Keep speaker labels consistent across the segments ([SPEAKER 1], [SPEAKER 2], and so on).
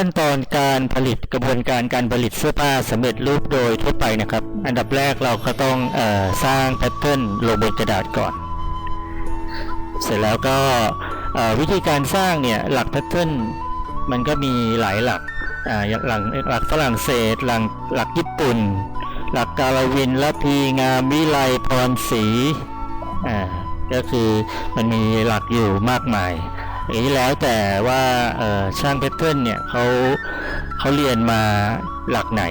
[SPEAKER 1] ขั้นตอนการผลิตกระบวนการการผลิตเสื้อผ้าสำเร็จรูปโดยทั่วไปนะครับ อันดับแรกเราก็ต้องออสร้างแพทเทิร์นลงบนกระดาษก่อน เสร็จแล้วก็วิธีการสร้างเนี่ยหลักแพทเทิร์นมันก็มีหลายหลักหลักหลักฝรั่งเศสหลักหลักญี่ปุ่น หลักกาลวินละพีงามวิไลพรศรีอ่าก็คือมันมีหลักอยู่มากมาย อย่างนี้แล้วแต่ว่าช่างแพทเทิร์นเนี่ยเขาเขาเรียนมาหลักไหน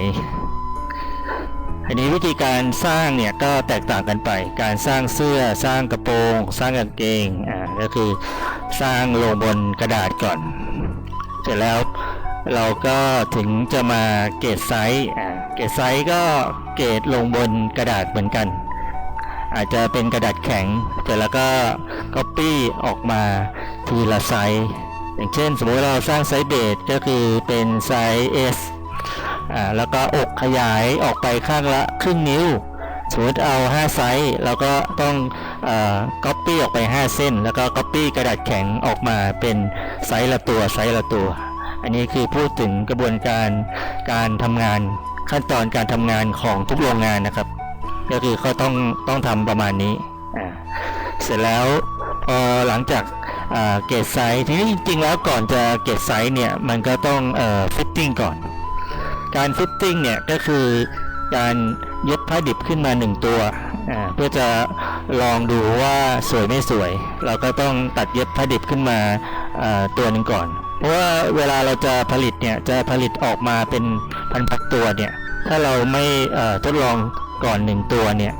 [SPEAKER 1] อันนี้วิธีการสร้างเนี่ยก็แตกต่างกันไป การสร้างเสื้อสร้างกระโปรง สร้างกางเกงอ่าก็คือสร้างลงบนกระดาษก่อน เสร็จแล้วเราก็ถึงจะมาเกรดไซส์อ่าเกรดไซส์ก็เกรดลงบนกระดาษเหมือนกัน อาจจะเป็นกระดาษแข็ง เสร็จแล้วก็ copy ออกมา ทีละไซส์ อย่างเช่น สมมติเราสร้างไซส์เบสก็คือเป็นไซส์ S อ่าแล้วก็อกขยายออกไปข้างละครึ่งนิ้ว สมมติเอา 5 ไซส์เราก็ต้องเอ่อ copy ออกไป 5 เส้น แล้วก็ copy กระดาษแข็งออกมาเป็นไซส์ละตัวไซส์ละตัว อันนี้คือพูดถึงกระบวนการการทำงานขั้นตอนการทำงานของทุกโรงงานนะครับ ก็คือเขาต้องต้องทำประมาณนี้อ่าเสร็จแล้วพอหลังจาก เกรดไซส์ทีนี้จริง ๆ แล้วก่อนจะเกรดไซส์เนี่ยมันก็ต้องฟิตติ้งก่อน การฟิตติ้งเนี่ยก็คือการเย็บผ้าดิบขึ้นมาหนึ่งตัว เพื่อจะลองดูว่าสวยไม่สวย เราก็ต้องตัดเย็บผ้าดิบขึ้นมาตัวหนึ่งก่อน เพราะว่าเวลาเราจะผลิตเนี่ยจะผลิตออกมาเป็นพันๆตัวเนี่ยถ้าเราไม่ทดลองก่อนหนึ่งตัวเนี่ย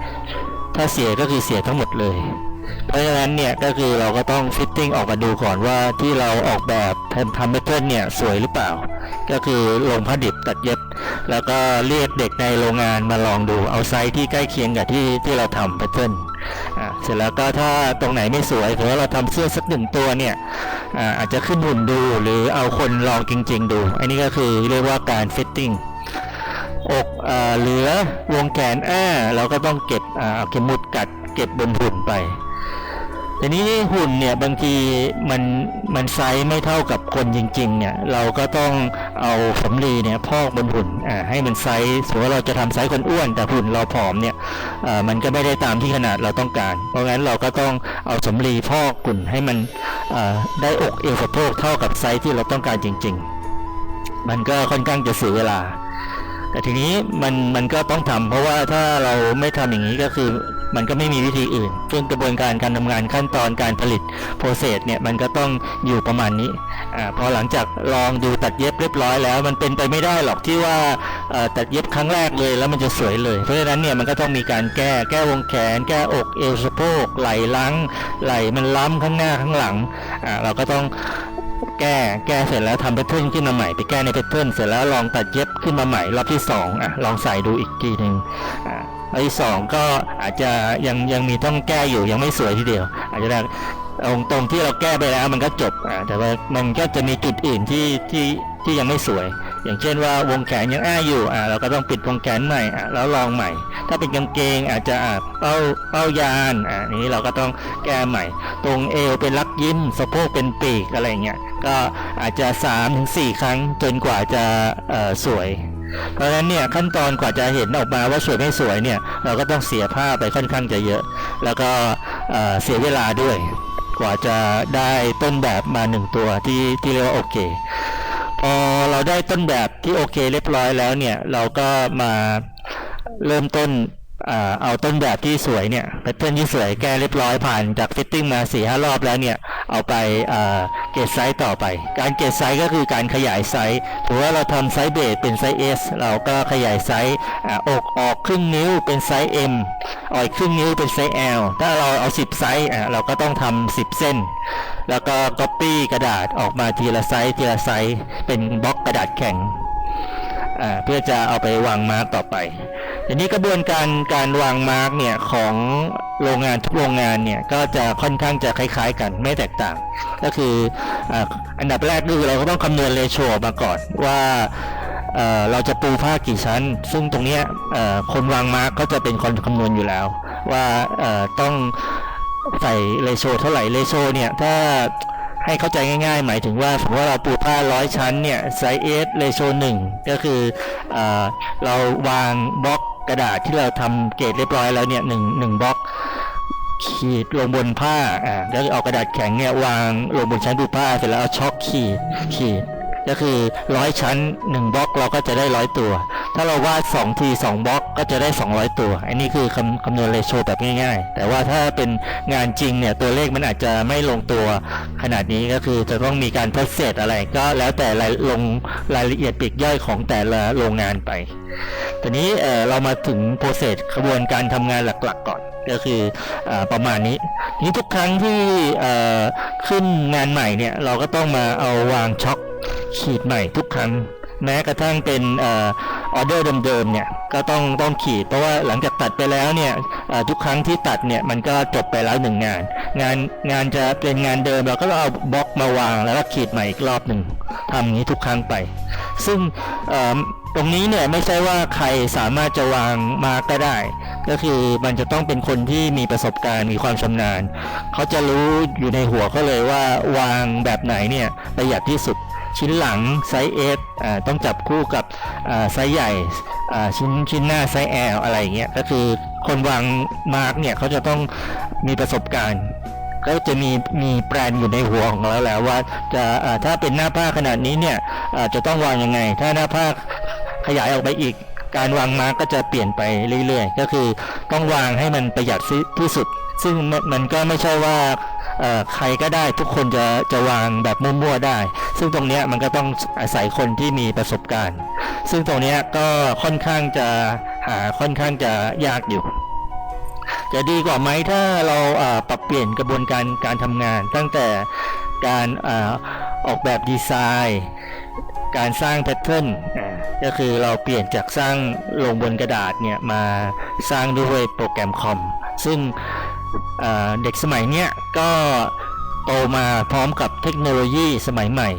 [SPEAKER 1] ถ้าเสียก็คือเสียทั้งหมดเลย เพราะฉะนั้นเนี่ยก็คือเราก็ต้องฟิตติ้งออกมาดูก่อนว่าที่เราออกแบบทำทำแพทเทิร์นเนี่ยสวยหรือเปล่า ก็คือลงผ้าดิบตัดเย็บ แล้วก็เรียกเด็กในโรงงานมาลองดูเอาไซส์ที่ใกล้เคียงกับที่ที่เราทำแพทเทิร์นอ่าเสร็จแล้วก็ถ้าตรงไหนไม่สวยถือว่าเราทำเสื้อสักหนึ่งตัวเนี่ยอ่าอาจจะขึ้นหุ่นดูหรือเอาคนลองจริง ๆ ดู อันนี้ก็คือเรียกว่าการฟิตติ้งอกเอ่อเหลือวงแขนอ้าเราก็ต้องเก็บอ่าเอาเข็มมุดกัดเก็บบนหุ่นไป ทีนี้หุ่นเนี่ยบางทีมันมันไซส์ไม่เท่ากับคนจริงๆเนี่ยเราก็ต้องเอาสำลีเนี่ยพอกบนหุ่นอ่าให้มันไซส์สมมติว่าเราจะทำไซส์คนอ้วน แต่หุ่นเราผอมเนี่ยอ่ามันก็ไม่ได้ตามที่ขนาดเราต้องการ เพราะงั้นเราก็ต้องเอาสำลีพอกหุ่นให้มันอ่าได้อกเอวสะโพกเท่ากับไซส์ที่เราต้องการจริง ๆ มันก็ค่อนข้างจะเสียเวลาแต่ทีนี้มันมันก็ต้องทำเพราะว่าถ้าเราไม่ทำอย่างนี้ก็คือ มันก็ไม่มีวิธีอื่นซึ่งกระบวนการการทำงานขั้นตอนการผลิตโปรเซสเนี่ยมันก็ต้องอยู่ประมาณนี้อ่าพอหลังจากลองดูตัดเย็บเรียบร้อยแล้ว มันเป็นไปไม่ได้หรอกที่ว่าอ่อตัดเย็บครั้งแรกเลยแล้วมันจะสวยเลย เพราะฉะนั้นเนี่ยมันก็ต้องมีการแก้แก้วงแขน แก้อกเอวสะโพกไหล่หลังไหล่มันล้ำข้างหน้าข้างหลังอ่าเราก็ต้องแก้แก้เสร็จแล้วทำแพทเทิร์นขึ้นมาใหม่ไปแก้ในแพทเทิร์นเสร็จแล้วลองตัดเย็บขึ้นมาใหม่รอบที่สองอะลองใส่ดูอีกทีหนึ่งอ่า อบที่สองก็อาจจะยังยังมีต้องแก้อยู่ยังไม่สวยทีเดียว อาจจะได้ตรงตรงที่เราแก้ไปแล้วมันก็จบแต่ว่ามันก็จะมีจุดอื่นที่ที่ที่ยังไม่สวย อย่างเช่นว่าวงแขนยังอ้าอยู่อ่าเราก็ต้องปิดวงแขนใหม่แล้วลองใหม่ ถ้าเป็นกางเกงอาจจะเป้าเป้ายานอ่านี้เราก็ต้องแก้ใหม่ ตรงเอวเป็นลักยิ้มสะโพกเป็นปีกอะไรเงี้ยก็อาจจะ3-4 ครั้งจนกว่าจะสวย เพราะฉะนั้นเนี่ยขั้นตอนกว่าจะเห็นออกมาว่าสวยไม่สวยเนี่ยเราก็ต้องเสียผ้าไปค่อนข้างจะเยอะ แล้วก็เสียเวลาด้วย กว่าจะได้ต้นแบบมาหนึ่งตัวที่ที่เรียกว่าโอเคพอเราได้ต้นแบบที่โอเคเรียบร้อยแล้วเนี่ยเราก็มาเริ่มต้นอเอาต้นแบบที่สวยเนี่ยแพทเทิร์นที่สวยแก้เรียบร้อยผ่านจากฟิตติ้งมา4ี่ห้ารอบแล้วเนี่ยเอาไป กรดไซส์ต่อไป การเกรดไซส์ก็คือการขยายไซส์ถือว่าเราทำไซส์เบสเป็นไซส์ S เราก็ขยายไซส์อกออกครึ่งนิ้วเป็นไซส์ M ออกอีกครึ่งนิ้วเป็นไซส์ L ถ้าเราเอา 10 ไซส์เราก็ต้องทำ10 เส้น แล้วก็ copy กระดาษออกมาทีละไซส์ทีละไซส์เป็นบล็อกกระดาษแข็งเพื่อจะเอาไปวางมาร์กต่อไป ทีนี้กระบวนการการวางมาร์กเนี่ยของโรงงานทุกโรงงานเนี่ยก็จะค่อนข้างจะคล้ายๆ กันไม่แตกต่าง ก็คืออันดับแรกคือเราก็ต้องคำนวณเรโชมาก่อนว่าเราจะปูผ้ากี่ชั้น ซึ่งตรงนี้คนวางมาร์กก็จะเป็นคนคำนวณอยู่แล้ว ว่าต้องใส่เรโชเท่าไหร่เรโชเนี่ยถ้าให้เข้าใจง่ายๆ หมายถึงว่าสมมติว่าเราปูผ้าร้อยชั้นเนี่ยไซส์เอสเรโชหนึ่งก็คือเออเราวางบล็อก กระดาษที่เราทำเกรดเรียบร้อยแล้วเนี่ยหนึ่งหนึ่งบล็อก ขีดลงบนผ้าอ่าแล้วเอากระดาษแข็งเนี่ยวางลงบนชั้นปูผ้าเสร็จแล้วเอาช็อคขีดขีด ก็คือร้อยชั้นหนึ่งบล็อกเราก็จะได้ร้อยตัว ถ้าเราวาดสองทีสองบล็อกก็จะได้สองร้อยตัว อันนี้คือคำคำนวณเรโชแบบง่ายๆ แต่ว่าถ้าเป็นงานจริงเนี่ยตัวเลขมันอาจจะไม่ลงตัวขนาดนี้ก็คือจะต้องมีการทดเศษอะไรก็แล้วแต่รายลงรายละเอียดปีกย่อยของแต่ละโรงงานไปทีนี้เออเรามาถึงโปรเซสกระบวนการทำงานหลักๆก่อนก็คืออประมาณนี้ทีนี้ทุกครั้งที่ขึ้นงานใหม่เนี่ยเราก็ต้องมาเอาวางช็อค ขีดใหม่ทุกครั้ง แม้กระทั่งเป็นออเดอร์เดิมๆเนี่ยก็ต้องต้องขีด เพราะว่าหลังจากตัดไปแล้วเนี่ยทุกครั้งที่ตัดเนี่ยมันก็จบไปแล้วหนึ่งงาน งานงานจะเป็นงานเดิมเราก็เอาบล็อกมาวางแล้วก็ขีดใหม่อีกรอบหนึ่งทำอย่างนี้ทุกครั้งไป ซึ่งตรงนี้เนี่ยไม่ใช่ว่าใครสามารถจะวางมาก็ได้ ก็คือมันจะต้องเป็นคนที่มีประสบการณ์มีความชำนาญ เขาจะรู้อยู่ในหัวเขาเลยว่าวางแบบไหนเนี่ยประหยัดที่สุด ชิ้นหลังไซส์ S อ่าต้องจับคู่กับอ่าไซส์ใหญ่อ่าชิ้นชิ้นหน้าไซส์ L อะไรอย่างเงี้ยก็คือคนวางมาร์กเนี่ยเขาจะต้องมีประสบการณ์ก็จะมีมีแปลนอยู่ในหัวของเราแล้วว่าจะถ้าเป็นหน้าผ้าขนาดนี้เนี่ยอาจะต้องวางยังไง ถ้าหน้าผ้าขยายออกไปอีก การวางมาร์กก็จะเปลี่ยนไปเรื่อยๆ ก็คือต้องวางให้มันประหยัดที่สุด ซึ่งมันก็ไม่ใช่ว่า ใครก็ได้ทุกคนจะจะวางแบบมั่วๆได้ ซึ่งตรงนี้มันก็ต้องอาศัยคนที่มีประสบการณ์ ซึ่งตรงนี้ก็ค่อนข้างจะหาค่อนข้างจะยากอยู่จะดีกว่าไหมถ้าเราปรับเปลี่ยนกระบวนการการทำงาน ตั้งแต่การอออกแบบดีไซน์ การสร้างแพทเทิร์นก็คือเราเปลี่ยนจากสร้างลงบนกระดาษเนี่ยมาสร้างด้วยโปรแกรมคอมซึ่ง เด็กสมัยเนี้ยก็โตมาพร้อมกับเทคโนโลยีสมัยใหม่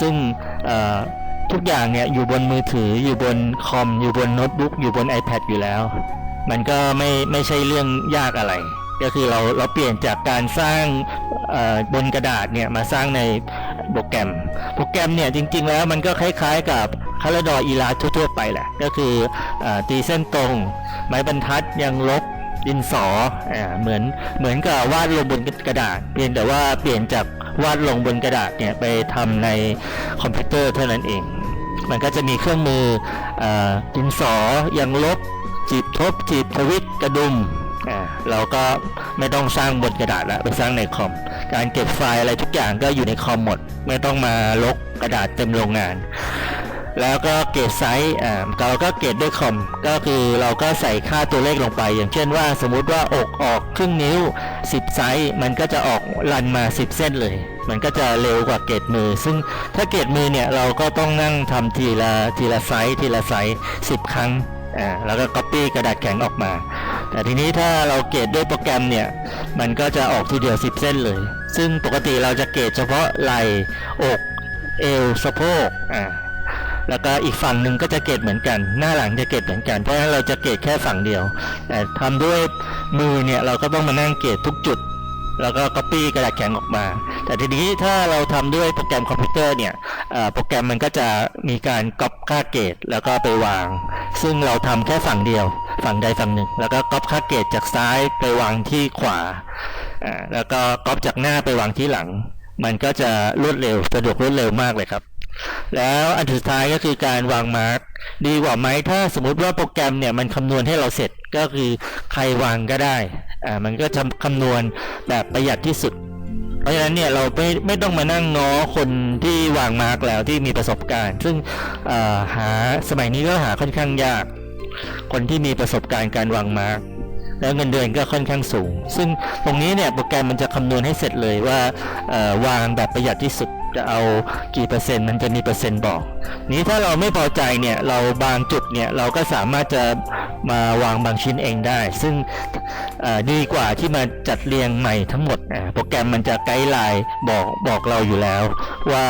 [SPEAKER 1] ซึ่งทุกอย่างเนี่ยอยู่บนมือถืออยู่บนคอม อยู่บนโน้ตบุ๊กอยู่บน iPad อยู่แล้ว มันก็ไม่ไม่ใช่เรื่องยากอะไร ก็คือเราเราเปลี่ยนจากการสร้างบนกระดาษเนี่ยมาสร้างในโปรแกรม โปรแกรมเนี่ยจริง ๆ แล้วมันก็คล้าย ๆ กับคาราดออีลาทั่วๆไปแหละ ก็คืออตีเส้นตรง ไม้บรรทัดยังลบ ดินสออาเหมือนเหมือนกับวาดลงบนกระดาษ เพียงแต่ว่าเปลี่ยนจากวาดลงบนกระดาษเนี่ยไปทำในคอมพิวเตอร์เท่านั้นเอง มันก็จะมีเครื่องมืออาดินสอยังลบจีบทบจีบทวิตกระดุมอ่าเราก็ไม่ต้องสร้างบนกระดาษแล้วไปสร้างในคอม การเก็บไฟล์อะไรทุกอย่างก็อยู่ในคอมหมด ไม่ต้องมาลกกระดาษเต็มโรงงาน แล้วก็เกรดไซส์อ่าเราก็เกรดด้วยคอมก็คือเราก็ใส่ค่าตัวเลขลงไป อย่างเช่นว่าสมมุติว่าอกออกครึ่งนิ้ว 10 ไซส์มันก็จะออกรันมา 10 เส้นเลย มันก็จะเร็วกว่าเกรดมือ ซึ่งถ้าเกรดมือเนี่ยเราก็ต้องนั่งทำทีละทีละไซส์ทีละไซส์10 ครั้งอ่าแล้วก็ copy กระดาษแข็งออกมา แต่ทีนี้ถ้าเราเกรดด้วยโปรแกรมเนี่ย มันก็จะออกทีเดียว 10 เส้นเลย ซึ่งปกติเราจะเกรดเฉพาะไหล่อก เอวสะโพกอ่า แล้วก็อีกฝั่งหนึ่งก็จะเกรดเหมือนกัน หน้าหลังจะเกรดเหมือนกัน เพราะฉะนั้นเราจะเกรดแค่ฝั่งเดียว แต่ทำด้วยมือเนี่ยเราก็ต้องมานั่งเกรดทุกจุด แล้วก็ copy กระดาษแข็งออกมา แต่ทีนี้ถ้าเราทำด้วยโปรแกรมคอมพิวเตอร์เนี่ยโปรแกรมมันก็จะมีการก๊อปค่าเกรดแล้วก็ไปวาง ซึ่งเราทำแค่ฝั่งเดียว ฝั่งใดฝั่งหนึ่ง แล้วก็ก๊อปค่าเกรดจากซ้ายไปวางที่ขวา แล้วก็ก๊อปจากหน้าไปวางที่หลัง มันก็จะรวดเร็วสะดวกรวดเร็วมากเลยครับ แล้วอันสุดท้ายก็คือการวางมาร์กดีกว่าไหมถ้าสมมุติว่าโปรแกรมเนี่ยมันคำนวณให้เราเสร็จก็คือใครวางก็ได้อ่ามันก็จะคำนวณแบบประหยัดที่สุด เพราะฉะนั้นเนี่ยเราไม่ไม่ต้องมานั่งง้อคนที่วางมาร์กแล้วที่มีประสบการณ์ ซึ่งอ่อหาสมัยนี้ก็หาค่อนข้างยาก คนที่มีประสบการณ์การวางมาร์ก แล้วเงินเดือนก็ค่อนข้างสูง ซึ่งตรงนี้เนี่ยโปรแกรมมันจะคำนวณให้เสร็จเลยว่าวางแบบประหยัดที่สุดจะเอากี่เปอร์เซ็นต์มันจะมีเปอร์เซ็นต์บอก นี้ถ้าเราไม่พอใจเนี่ยเราบางจุดเนี่ยเราก็สามารถจะมาวางบางชิ้นเองได้ ซึ่งดีกว่าที่มาจัดเรียงใหม่ทั้งหมดโปรแกรมมันจะไกด์ไลน์บอกบอกเราอยู่แล้ว ว่า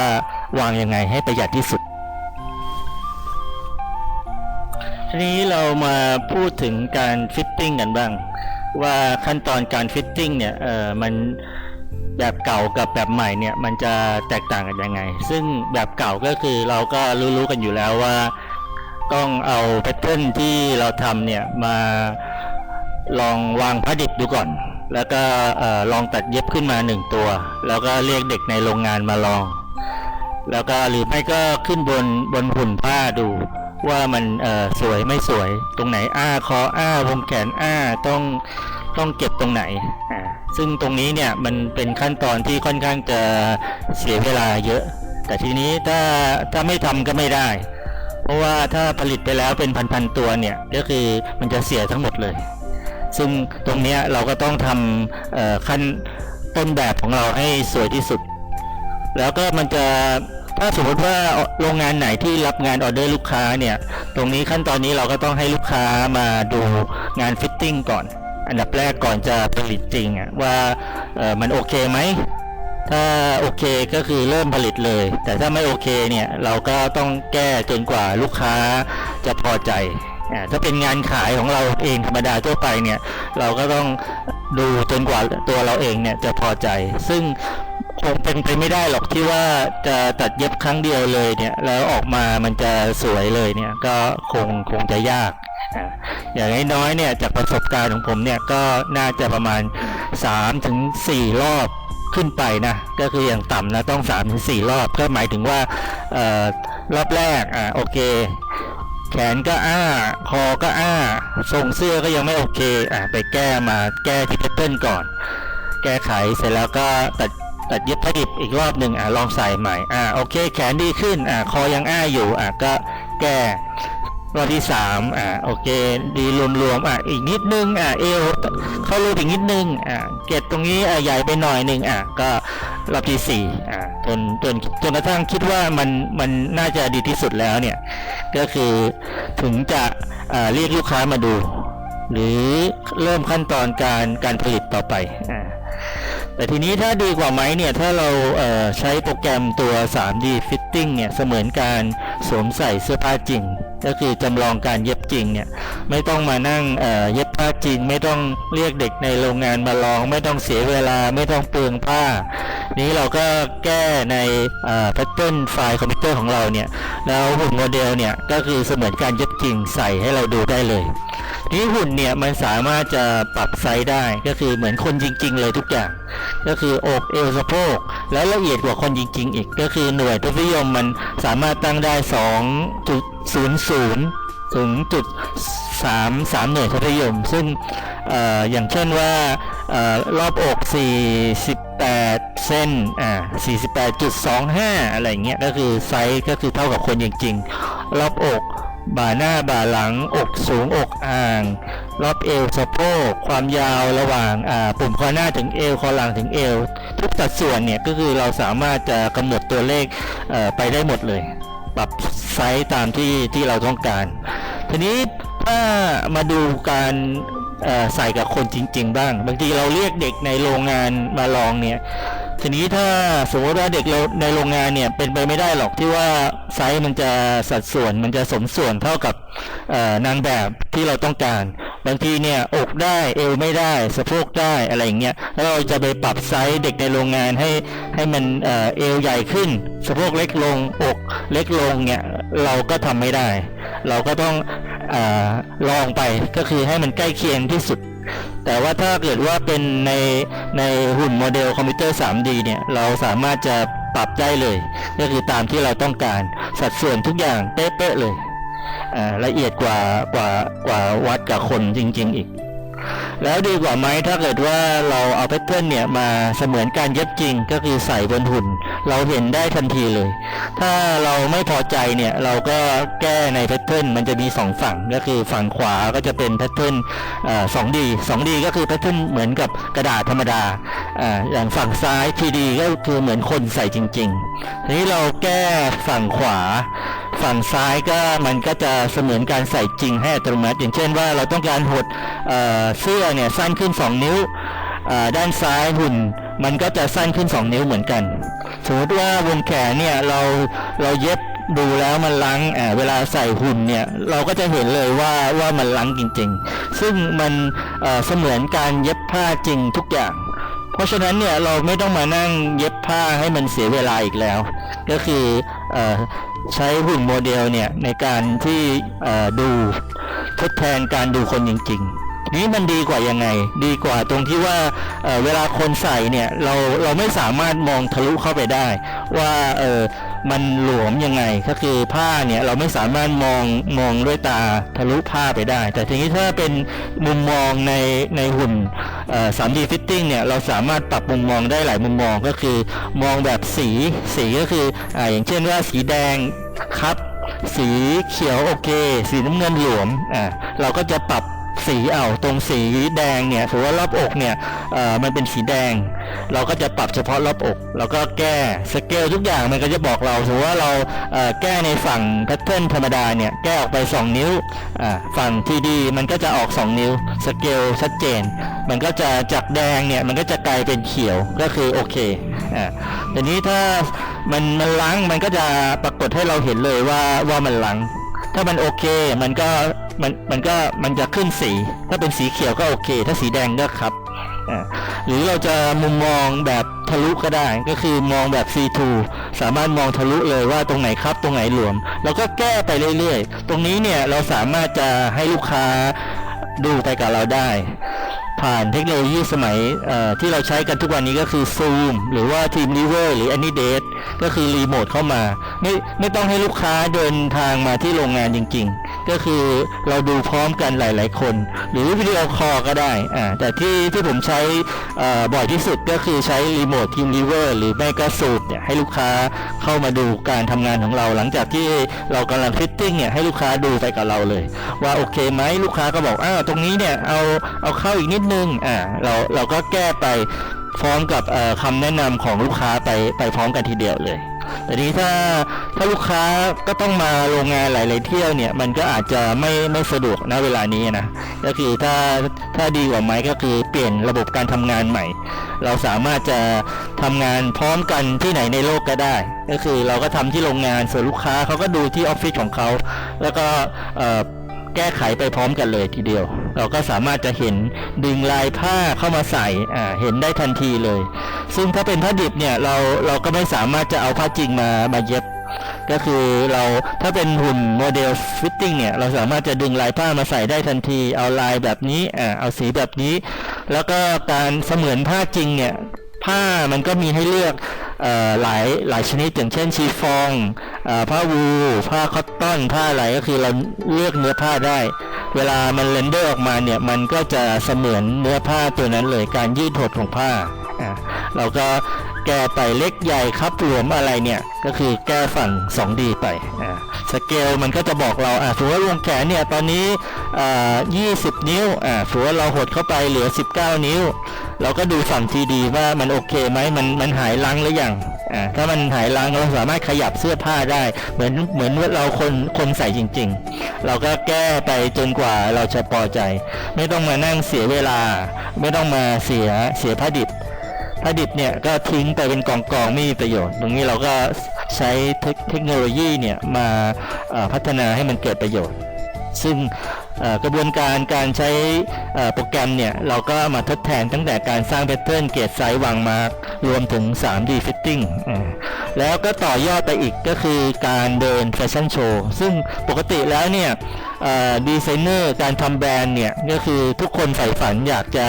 [SPEAKER 1] วางยังไงให้ประหยัดที่สุด ทีนี้เรามาพูดถึงการฟิตติ้งกันบ้าง ว่าขั้นตอนการฟิตติ้งเนี่ยเออมันแบบเก่ากับแบบใหม่เนี่ยมันจะแตกต่างกันยังไง ซึ่งแบบเก่าก็คือเราก็รู้ๆกันอยู่แล้วว่าต้องเอาแพทเทิร์นที่เราทำเนี่ยมาลองวางผ้าดิบดูก่อน แล้วก็เอ่อลองตัดเย็บขึ้นมาหนึ่งตัว แล้วก็เรียกเด็กในโรงงานมาลอง แล้วก็หรือไม่ก็ขึ้นบนบนหุ่นผ้าดู ว่ามันเออสวยไม่สวยตรงไหนอ้าคออ้าวงแขนอ้าต้องต้องเก็บตรงไหนอ่าซึ่งตรงนี้เนี่ยมันเป็นขั้นตอนที่ค่อนข้างจะเสียเวลาเยอะ แต่ทีนี้ถ้าถ้าไม่ทำก็ไม่ได้ เพราะว่าถ้าผลิตไปแล้วเป็นพันๆตัวเนี่ยก็คือมันจะเสียทั้งหมดเลย ซึ่งตรงนี้เราก็ต้องทำขั้นต้นแบบของเราให้สวยที่สุด แล้วก็มันจะ ถ้าสมมติว่าโรงงานไหนที่รับงานออเดอร์ลูกค้าเนี่ย ตรงนี้ขั้นตอนนี้เราก็ต้องให้ลูกค้ามาดูงานฟิตติ้งก่อน อันดับแรกก่อนจะผลิตจริงอะว่าเออมันโอเคไหมถ้าโอเคก็คือเริ่มผลิตเลย แต่ถ้าไม่โอเคเนี่ยเราก็ต้องแก้จนกว่าลูกค้าจะพอใจอ่าถ้าเป็นงานขายของเราเองธรรมดาทั่วไปเนี่ยเราก็ต้องดูจนกว่าตัวเราเองเนี่ยจะพอใจ ซึ่ง คงเป็นไปไม่ได้หรอกที่ว่าจะตัดเย็บครั้งเดียวเลยเนี่ย แล้วออกมามันจะสวยเลยเนี่ย ก็คงคงจะยากอ่าอย่างน้อยๆเนี่ยจากประสบการณ์ของผมเนี่ยก็น่าจะประมาณ3ถึง4รอบขึ้นไปนะก็คืออย่างต่ำนะต้อง3าถึงสรอบก็หมายถึงว่าออรอบแรกอ่าโอเค แขนก็อ้า คอก็อ้าทรงเสื้อก็ยังไม่โอเคอ่าไปแก้มาแก้ที่แพทเทิร์นก่อน แก้ไขเสร็จแล้วก็ตัด ตัดเย็บผ้าดิบอีกรอบหนึ่งอ่าลองใส่ใหม่อ่าโอเค แขนดีขึ้นอ่าคอยังอ้าอยู่อ่าก็แก้รอบที่สามอ่าโอเค ดีรวมๆอะอีกนิดนึงอ่าเอวเข้ารูปอีกนิดนึงอ่าเกล็ดตรงนี้อ่าใหญ่ไปหน่อยหนึ่งอ่าก็รอบที่สี่อ่าจนจนจนกระทั่งคิดว่ามันมันน่าจะดีที่สุดแล้วเนี่ย ก็คือถึงจะอ่าเรียกลูกค้ามาดู หรือเริ่มขั้นตอนการการผลิตต่อไปอ่า แต่ทีนี้ถ้าดีกว่าไหมเนี่ย ถ้าเราเใช้โปรแกรมตัว 3D Fitting เนี่ย เสมือนการสวมใส่เสื้อผ้าจริง ก็คือจำลองการเย็บจริงเนี่ย ไม่ต้องมานั่งเเย็บผ้าจริง ไม่ต้องเรียกเด็กในโรงงานมาลอง ไม่ต้องเสียเวลา ไม่ต้องเปลืองผ้า นี้เราก็แก้ในแพทเทิร์นไฟล์คอมพิวเตอร์ของเราเนี่ย แล้วหุ่นโมเดลเนี่ย ก็คือเสมือนการเย็บจริงใส่ให้เราดูได้เลย นี้หุ่นเนี่ยมันสามารถจะปรับไซส์ได้ก็คือเหมือนคนจริง ๆ เลยทุกอย่าง ก็คืออกเอวสะโพกแล้วละเอียดกว่าคนจริง ๆ อีก ก็คือหน่วยทศนิยมมันสามารถตั้งได้ 2.00 ถึงจุดสามสามหน่วยทศนิยม ซึ่งออย่างเช่นว่าเออรอบอก 48 เส้นอ่า48.25 อะไรเงี้ยก็คือไซส์ก็คือเท่ากับคนจริง ๆ รอบอก บ่าหน้าบ่าหลัง อกสูงอกอ่าง รอบเอวสะโพก ความยาวระหว่างปุ่มคอหน้าถึงเอวคอหลังถึงเอว ทุกสัดส่วนเนี่ยก็คือเราสามารถจะกำหนดตัวเลขไปได้หมดเลย ปรับไซส์ตามที่ที่เราต้องการ ทีนี้ถ้ามาดูการใส่กับคนจริง ๆ บ้าง บางทีเราเรียกเด็กในโรงงานมาลองเนี่ย ทีนี้ถ้าสมมติว่าเด็กเราในโรงงานเนี่ยเป็นไปไม่ได้หรอกที่ว่าไซส์มันจะสัดส่วนมันจะสมส่วนเท่ากับนางแบบที่เราต้องการ บางทีเนี่ยอกได้เอวไม่ได้สะโพกได้อะไรอย่างเงี้ยแล้วเราจะไปปรับไซส์เด็กในโรงงานให้ให้มันเอวใหญ่ขึ้นสะโพกเล็กลงอกเล็กลงเนี่ยเราก็ทำไม่ได้ เราก็ต้องอลองไปก็คือให้มันใกล้เคียงที่สุด แต่ว่าถ้าเกิดว่าเป็นในในหุ่นโมเดลคอมพิวเตอร์ 3D เนี่ย เราสามารถจะปรับได้เลย ก็คือตามที่เราต้องการสัดส่วนทุกอย่างเป๊ะๆเลยอ่าละเอียดกว่ากว่ากว่าวัดกับคนจริง ๆ อีก แล้วดีกว่าไหมถ้าเกิดว่าเราเอาแพทเทิร์นเนี่ยมาเสมือนการเย็บจริงก็คือใส่บนหุ่น เราเห็นได้ทันทีเลย ถ้าเราไม่พอใจเนี่ยเราก็แก้ในแพทเทิร์นมันจะมีสองฝั่งก็คือฝั่งขวาก็จะเป็นแพทเทิร์นสองดีสองดีก็คือแพทเทิร์นเหมือนกับกระดาษธรรมดาอ่าอย่างฝั่งซ้ายทีดีก็คือเหมือนคนใส่จริง ๆ ทีนี้เราแก้ฝั่งขวา ฝั่งซ้ายก็มันก็จะเสมือนการใส่จริงให้อัตโนมัติอย่างเช่นว่าเราต้องการหดเเสื้อเนี่ยสั้นขึ้น 2 นิ้วด้านซ้ายหุ่นมันก็จะสั้นขึ้น 2 นิ้วเหมือนกันสมมติว่าวงแขนเนี่ยเราเราเย็บดูแล้วมันลังเวลาใส่หุ่นเนี่ยเราก็จะเห็นเลยว่าว่ามันลังจริง ๆ ซึ่งมันเเสมือนการเย็บผ้าจริงทุกอย่าง เพราะฉะนั้นเนี่ยเราไม่ต้องมานั่งเย็บผ้าให้มันเสียเวลาอีกแล้ว ก็คืออ ใช้หุ่นโมเดลเนี่ยในการที่ดูทดแทนการดูคนจริงๆ นี่มันดีกว่ายังไง ดีกว่าตรงที่ว่าเวลาคนใส่เนี่ยเราเราไม่สามารถมองทะลุเข้าไปได้ ว่าเมันหลวมยังไงก็คือผ้าเนี่ยเราไม่สามารถมองมองด้วยตาทะลุผ้าไปได้ แต่ทีนี้ถ้าเป็นมุมมองในในหุ่นเอ่อ 3D fitting เนี่ยเราสามารถปรับมุมมองได้หลายมุมมองก็คือ มองแบบสีสีก็คืออ่าอย่างเช่นว่าสีแดงครับสีเขียวโอเค สีน้ำเงินหลวมอ่าเราก็จะปรับ สีเอาตรงสีแดงเนี่ยถือว่ารอบอกเนี่ยมันเป็นสีแดง เราก็จะปรับเฉพาะรอบอก แล้วก็แก้สเกลทุกอย่างมันก็จะบอกเราถือว่าเราแก้ในฝั่งแพทเทิร์นธรรมดาเนี่ยแก้ออกไป 2 นิ้วฝั่งทีดีมันก็จะออก 2 นิ้วสเกลชัดเจน มันก็จะจากแดงเนี่ยมันก็จะกลายเป็นเขียวก็คือโอเคอ่าแต่นี้ถ้ามันมันล้างมันก็จะปรากฏให้เราเห็นเลยว่าว่ามันล้าง ถ้ามันโอเคมันก็มันมันก็มันจะขึ้นสี ถ้าเป็นสีเขียวก็โอเค ถ้าสีแดงก็ครับอ่าหรือเราจะมุมมองแบบทะลุก็ได้ก็คือมองแบบ C2 สามารถมองทะลุเลยว่าตรงไหนครับตรงไหนหลวม แล้วก็แก้ไปเรื่อยๆ ตรงนี้เนี่ยเราสามารถจะให้ลูกค้าดูไปกับเราได้ ผ่านเทคโนโลยีสมัยที่เราใช้กันทุกวันนี้ก็คือ Zoom หรือว่า Teamweaver หรือ AnyDate ก็คือรีโมทเข้ามา ไม่ไม่ต้องให้ลูกค้าเดินทางมาที่โรงงานจริง ๆ ก็คือเราดูพร้อมกันหลาย ๆ คน หรือวิดีโอคอลก็ได้อ่าแต่ที่ที่ผมใช้บ่อยที่สุดก็คือใช้รีโมท Teamweaver หรือไม่ก็ Zoom เนี่ยให้ลูกค้าเข้ามาดูการทำงานของเรา หลังจากที่เรากำลังฟิตติ้งเนี่ยให้ลูกค้าดูไปกับเราเลย ว่าโอเคไหมลูกค้าก็บอกอ้าวตรงนี้เนี่ยเอาเอาเข้าอีกนิดนึงอ่าเราเราก็แก้ไปพร้อมกับคำแนะนำของลูกค้าไปไปพร้อมกันทีเดียวเลย แต่นี้ถ้าถ้าลูกค้าก็ต้องมาโรงงานหลาย ๆ เที่ยวเนี่ย มันก็อาจจะไม่ไม่สะดวกนะเวลานี้นะก็คือถ้าถ้าดีกว่าไหมก็คือเปลี่ยนระบบการทำงานใหม่ เราสามารถจะทำงานพร้อมกันที่ไหนในโลกก็ได้ ก็คือเราก็ทำที่โรงงานส่วนลูกค้าเขาก็ดูที่ออฟฟิศของเขาแล้วก็เอ่อ แก้ไขไปพร้อมกันเลยทีเดียว เราก็สามารถจะเห็นดึงลายผ้าเข้ามาใส่อ่าเห็นได้ทันทีเลย ซึ่งถ้าเป็นผ้าดิบเนี่ยเราเราก็ไม่สามารถจะเอาผ้าจริงมามาเย็บ ก็คือเราถ้าเป็นหุ่นโมเดลฟิตติ้งเนี่ยเราสามารถจะดึงลายผ้ามาใส่ได้ทันที เอาลายแบบนี้อ่าเอาสีแบบนี้ แล้วก็การเสมือนผ้าจริงเนี่ยผ้ามันก็มีให้เลือก หลายหลายชนิดอย่างเช่นชีฟองอผ้าวูผ้าคอตตอนผ้าอะไรก็คือเราเลือกเนื้อผ้าได้ เวลามันเรนเดอร์ออกมาเนี่ยมันก็จะเสมือนเนื้อผ้าตัวนั้นเลยการยืดหดของผ้าเราก็แก้ไปเล็กใหญ่ครับหลวมอะไรเนี่ยก็คือแก้ฝั่ง 2D ไปสเกลมันก็จะบอกเราอ่าถือว่าวงแขนเนี่ยตอนนี้ 20 นิ้วอ่าถือว่าเราหดเข้าไปเหลือ 19 นิ้ว เราก็ดูฝั่งทีดีว่ามันโอเคไหมมันมันหายลังหรือยังอ่าถ้ามันหายลังเราสามารถขยับเสื้อผ้าได้ เหมือนเหมือนเราคนคนใส่จริง ๆ เราก็แก้ไปจนกว่าเราจะพอใจ ไม่ต้องมานั่งเสียเวลา ไม่ต้องมาเสียเสียผ้าดิบผ้าดิบเนี่ยก็ทิ้งไปเป็นกองกองๆไม่มีประโยชน์ ตรงนี้เราก็ใช้เทคโนโลยีเนี่ยมาพัฒนาให้มันเกิดประโยชน์ ซึ่ง กระบวนการการใช้โปรแกรมเนี่ย เราก็มาทดแทนตั้งแต่การสร้างแพทเทิร์นเกรดไซส์วางมารวมถึง 3D Fitting แล้วก็ต่อยอดไปอีกก็คือการเดินแฟชั่นโชว์ ซึ่งปกติแล้วเนี่ยดีไซเนอร์การทำแบรนด์เนี่ย ก็คือทุกคนใฝ่ฝันอยากจะ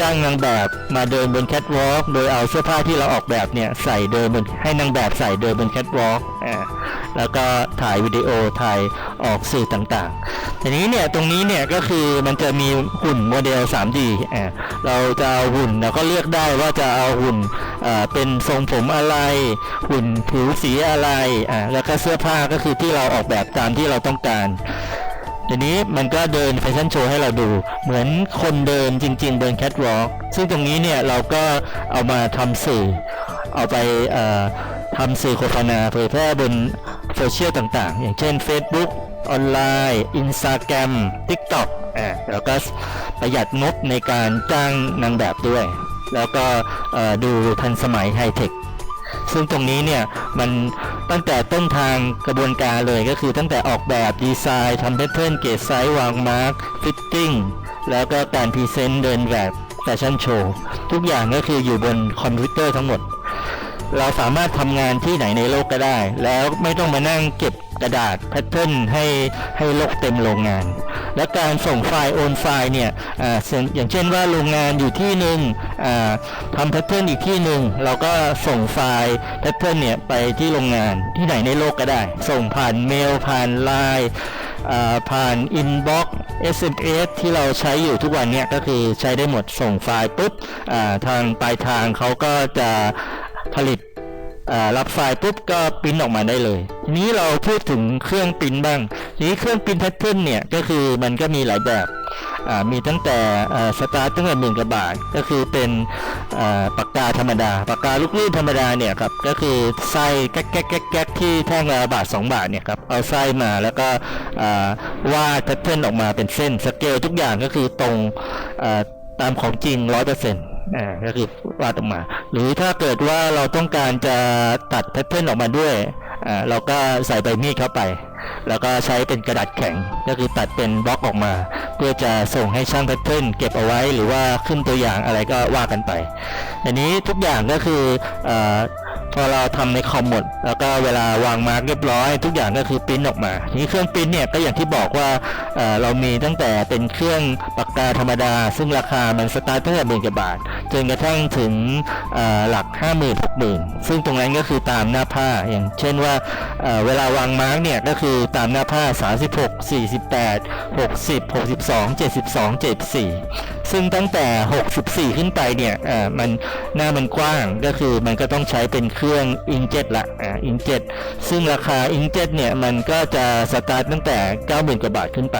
[SPEAKER 1] จ้างนางแบบมาเดินบนแคทวอล์กโดยเอาเสื้อผ้าที่เราออกแบบเนี่ย ใส่เดินบนให้นางแบบใส่เดินบนแคทวอล์กอ่า แล้วก็ถ่ายวิดีโอถ่ายออกสื่อต่างๆ ทีนี้เนี่ยตรงนี้เนี่ยก็คือมันจะมีหุ่นโมเดล 3D อ่าเราจะเอาหุ่นเราก็เลือกได้ว่าจะเอาหุ่นเอ่อเป็นทรงผมอะไร หุ่นผิวสีอะไรอ่าแล้วก็เสื้อผ้าก็คือที่เราออกแบบตามที่เราต้องการทีนี้มันก็เดินแฟชั่นโชว์ให้เราดู เหมือนคนเดินจริง ๆ เดินแคทวอล์กซึ่งตรงนี้เนี่ยเราก็เอามาทำสื่อ เอาไปทำสื่อโฆษณาเผยแพร่บน โซเชียลต่างๆ อย่างเช่น Facebook ออนไลน์ Instagram TikTok อ่าแล้วก็ประหยัดงบในการจ้างนางแบบด้วย แล้วก็ดูทันสมัยไฮเทคซึ่งตรงนี้เนี่ยมันตั้งแต่ต้นทางกระบวนการเลยก็คือตั้งแต่ออกแบบดีไซน์ทำแพทเทิร์นเกรดไซส์วางมาร์กฟิตติ้งแล้วก็การพรีเซนต์เดินแบบแฟชั่นโชว์ ทุกอย่างก็คืออยู่บนคอมพิวเตอร์ทั้งหมด เราสามารถทำงานที่ไหนในโลกก็ได้ แล้วไม่ต้องมานั่งเก็บกระดาษแพทเทิร์นให้ให้โลกเต็มโรงงาน และการส่งไฟล์โอนไฟล์เนี่ยออย่างเช่นว่าโรงงานอยู่ที่หนึ่งทำแพทเทิร์นอีกที่หนึ่งเราก็ส่งไฟล์แพทเทิร์นเนี่ยไปที่โรงงานที่ไหนในโลกก็ได้ ส่งผ่านเมลผ่านไลน์ผ่านอินบ็อกซ์ SMS ที่เราใช้อยู่ทุกวันเนี่ยก็คือใช้ได้หมดส่งไฟล์ปุ๊บทางปลายทางเขาก็จะ ผลิตรับไฟล์ปุ๊บก็ปริ้นออกมาได้เลย ทีนี้เราพูดถึงเครื่องปริ้นบ้างทีนี้เครื่องปริ้นแพทเทิร์นเนี่ยก็คือมันก็มีหลายแบบมีตั้งแต่สตาร์ตตั้งแต่หมื่นกว่าบาทก็คือเป็นปากกาธรรมดาปากกาลูกลื่นธรรมดาเนี่ยครับก็คือไส้แก๊กแก๊กแก๊กแก๊กที่แท่งละบาท 2 บาทเนี่ยครับเอาไส้มาแล้วก็วาดแพทเทิร์นออกมาเป็นเส้นสเกลทุกอย่างก็คือตรงตามของจริง 100% อ่าก็คือวาดออกมา หรือถ้าเกิดว่าเราต้องการจะตัดแพทเทิร์นออกมาด้วยอ่าเราก็ใส่ใบมีดเข้าไป แล้วก็ใช้เป็นกระดาษแข็ง ก็คือตัดเป็นบล็อกออกมา เพื่อจะส่งให้ช่างแพทเทิร์นเก็บเอาไว้หรือว่าขึ้นตัวอย่างอะไรก็ว่ากันไป อันนี้ทุกอย่างก็คืออา พอเราทำในคอมหมด แล้วก็เวลาวางมาร์กเรียบร้อย ทุกอย่างก็คือปริ้นออกมาทีนี้เครื่องปริ้นเนี่ยก็อย่างที่บอกว่าเเรามีตั้งแต่เป็นเครื่องปากกาธรรมดา ซึ่งราคามันสตาร์ทตั้งแต่หมื่นกว่าบาท จนกระทั่งถึงเอ่อหลัก 5 0 0 0 0 6 0 0 0ซึ่งตรงนั้นก็คือตามหน้าผ้าอย่างเช่นว่าเเวลาวางมาร์กเนี่ยก็คือตามหน้าผ้า 36 48 60 62 72 74 ซึ่งตั้งแต่ 64 ขึ้นไปเนี่ยอ่อมันหน้ามันกว้างก็คือมันก็ต้องใช้เป็นเครื่องอิงเจ็ตละอ่าอิงเจ็ตซึ่งราคาอิงเจ็ตเนี่ยมันก็จะสตาร์ทตั้งแต่ 90,000 กว่าบาทขึ้นไป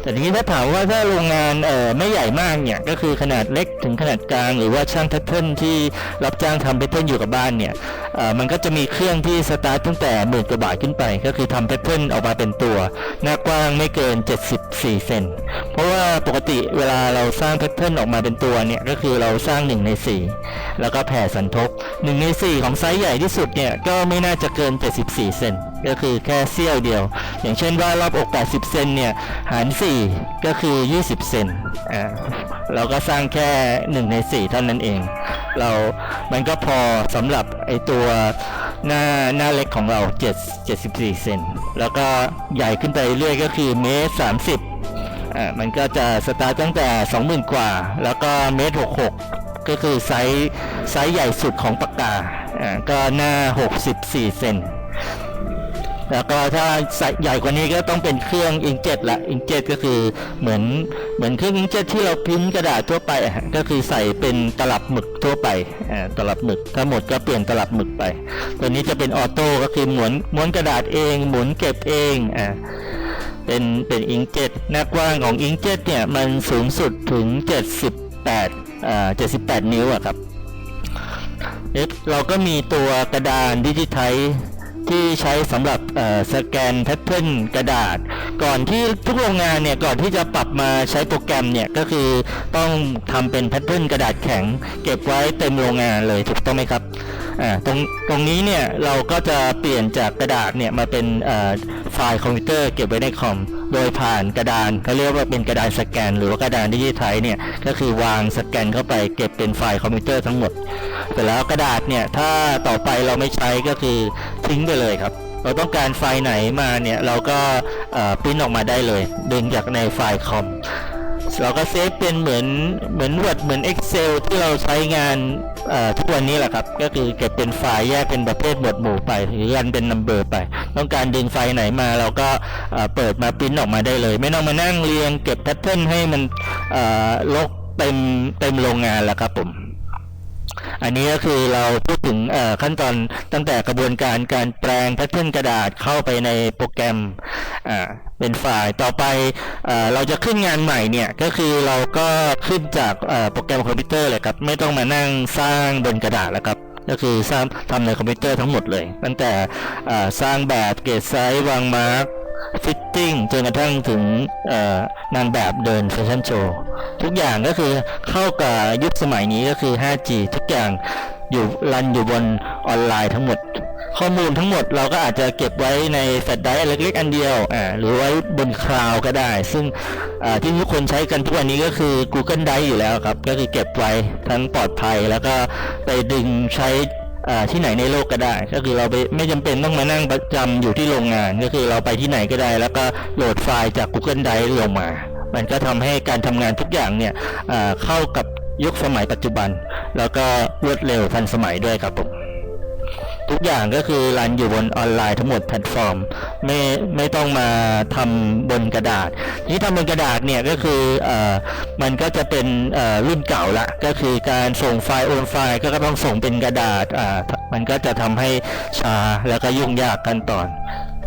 [SPEAKER 1] แต่ทีนี้ถ้าถามว่าถ้าโรงงานเอ่อไม่ใหญ่มากเนี่ยก็คือขนาดเล็กถึงขนาดกลาง หรือว่าช่างแพทเทิร์นที่รับจ้างทำแพทเทิร์นอยู่กับบ้านเนี่ยเอ่อมันก็จะมีเครื่องที่สตาร์ทตั้งแต่หมื่นกว่าบาทขึ้นไป ก็คือทำแพทเทิร์นออกมาเป็นตัว หน้ากว้างไม่เกิน 74 เซนเพราะว่าปกติเวลาเราสร้างแพทเทิร์นออกมาเป็นตัวเนี่ยก็คือเราสร้าง 1 ใน 4 แล้วก็แผ่สันทบ1ใน 4 ของไซส์ใหญ่ที่สุดเนี่ยก็ไม่น่าจะเกิน 74 เซนก็คือแค่เสี้ยวเดียว อย่างเช่นว่ารอบอก 80 เซนเนี่ยหาร 4 ก็คือ 20 เซนอ่าเราก็สร้างแค่ 1 ใน 4 เท่านั้นเอง เรามันก็พอสำหรับไอตัวหน้าหน้าเล็กของเรา 7 74 เซนแล้วก็ใหญ่ขึ้นไปเรื่อยก็คือเมตร30 มันก็จะสตาร์ตตั้งแต่ 20,000 กว่า แล้วก็เมตร66 ก็คือไซส์ไซส์ใหญ่สุดของปากกาอ่าก็หน้า 64 เซนแล้วก็ถ้าไซส์ใหญ่กว่านี้ก็ต้องเป็นเครื่องอิงเจ็ตละอิงเจ็ตก็คือเหมือนเหมือนเครื่องอิงเจ็ตที่เราพิมพ์กระดาษทั่วไปก็คือใส่เป็นตลับหมึกทั่วไปตลับหมึกถ้าหมดก็เปลี่ยนตลับหมึกไป ตัวนี้จะเป็นออโต้ก็คือหมุนม้วนกระดาษเอง หมุนเก็บเองอ่า เป็นเป็นอิงเจ็ตหน้ากว้างของอิงเจ็ตเนี่ยมันสูงสุดถึง 78อ่า78 นิ้วอะครับเอ๊ะเราก็มีตัวกระดานดิจิทัลที่ใช้สำหรับเอ่อสแกนแพทเทิร์นกระดาษ ก่อนที่ทุกโรงงานเนี่ยก่อนที่จะปรับมาใช้โปรแกรมเนี่ยก็คือต้องทำเป็นแพทเทิร์นกระดาษแข็ง เก็บไว้เต็มโรงงานเลยถูกต้องไหมครับอ่าตรงตรงนี้เนี่ยเราก็จะเปลี่ยนจากกระดาษเนี่ยมาเป็นเอ่อไฟล์คอมพิวเตอร์เก็บไว้ในคอมโดยผ่านกระดานเขาเรียกว่าเป็นกระดานสแกน หรือว่ากระดานดิจิทัลเนี่ยก็คือวางสแกนเข้าไปเก็บเป็นไฟล์คอมพิวเตอร์ทั้งหมดเสร็จแล้วกระดาษเนี่ยถ้าต่อไปเราไม่ใช้ก็คือทิ้งไปเลยครับ เราต้องการไฟล์ไหนมาเนี่ยเราก็เอ่อปริ้นออกมาได้เลย ดึงจากในไฟล์คอมเราก็เซฟเป็นเหมือนเหมือน Word เหมือน Excel ที่เราใช้งานทุกวันนี้แหละครับ ก็คือเก็บเป็นไฟล์แยกเป็นประเภทหมวดหมู่ไป หรือรันเป็น number ไป ต้องการดึงไฟล์ไหนมาเราก็เปิดมาปริ้นออกมาได้เลย ไม่ต้องมานั่งเรียงเก็บแพทเทิร์นให้มันลกเต็มเต็มโรงงานแล้วครับผม อันนี้ก็คือเราพูดถึงขั้นตอนตั้งแต่กระบวนการการแปลงแพทเทิร์นกระดาษเข้าไปในโปรแกรมเป็นไฟล์ต่อไปเราจะขึ้นงานใหม่เนี่ยก็คือเราก็ขึ้นจากโปรแกรมคอมพิวเตอร์เลยครับไม่ต้องมานั่งสร้างบนกระดาษแล้วครับก็คือสร้างทำในคอมพิวเตอร์ทั้งหมดเลย ตั้งแต่สร้างแบบเกรดไซส์วางมาร์ก ฟิตติ้งจนกระทั่งถึงนางแบบเดินแฟชั่นโชว์ทุกอย่างก็คือเข้ากับยุคสมัยนี้ก็คือ 5G ทุกอย่างอยู่รันอยู่บนออนไลน์ทั้งหมด ข้อมูลทั้งหมดเราก็อาจจะเก็บไว้ในแฟลชไดรฟ์เล็กๆ อันเดียวอ่าหรือไว้บนคลาวด์ก็ได้ ซึ่งที่ทุกคนใช้กันทุกวันนี้ก็คือ Google Drive อยู่แล้วครับ ก็คือเก็บไว้ทั้งปลอดภัยแล้วก็ไปดึงใช้ ที่ไหนในโลกก็ได้ ก็คือเราไปไม่จำเป็นต้องมานั่งประจำอยู่ที่โรงงาน ก็คือเราไปที่ไหนก็ได้ แล้วก็โหลดไฟล์จาก Google Drive ลงมา มันก็ทำให้การทำงานทุกอย่างเนี่ยเข้ากับยุคสมัยปัจจุบัน แล้วก็รวดเร็วทันสมัยด้วยครับผม ทุกอย่างก็คือรันอยู่บนออนไลน์ทั้งหมดแพลตฟอร์ม ไม่ไม่ต้องมาทำบนกระดาษ ที่ทำบนกระดาษเนี่ยก็คือเอ่อมันก็จะเป็นเอ่อรุ่นเก่าละก็คือการส่งไฟล์โอนไฟล์ก็ต้องส่งเป็นกระดาษอ่ามันก็จะทำให้ช้าแล้วก็ยุ่งยากกันตอน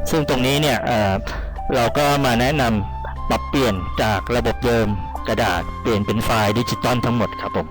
[SPEAKER 1] ซึ่งตรงนี้เนี่ยเอ่อเราก็มาแนะนำปรับเปลี่ยนจากระบบเดิมกระดาษเปลี่ยนเป็นไฟล์ดิจิตอลทั้งหมดครับผม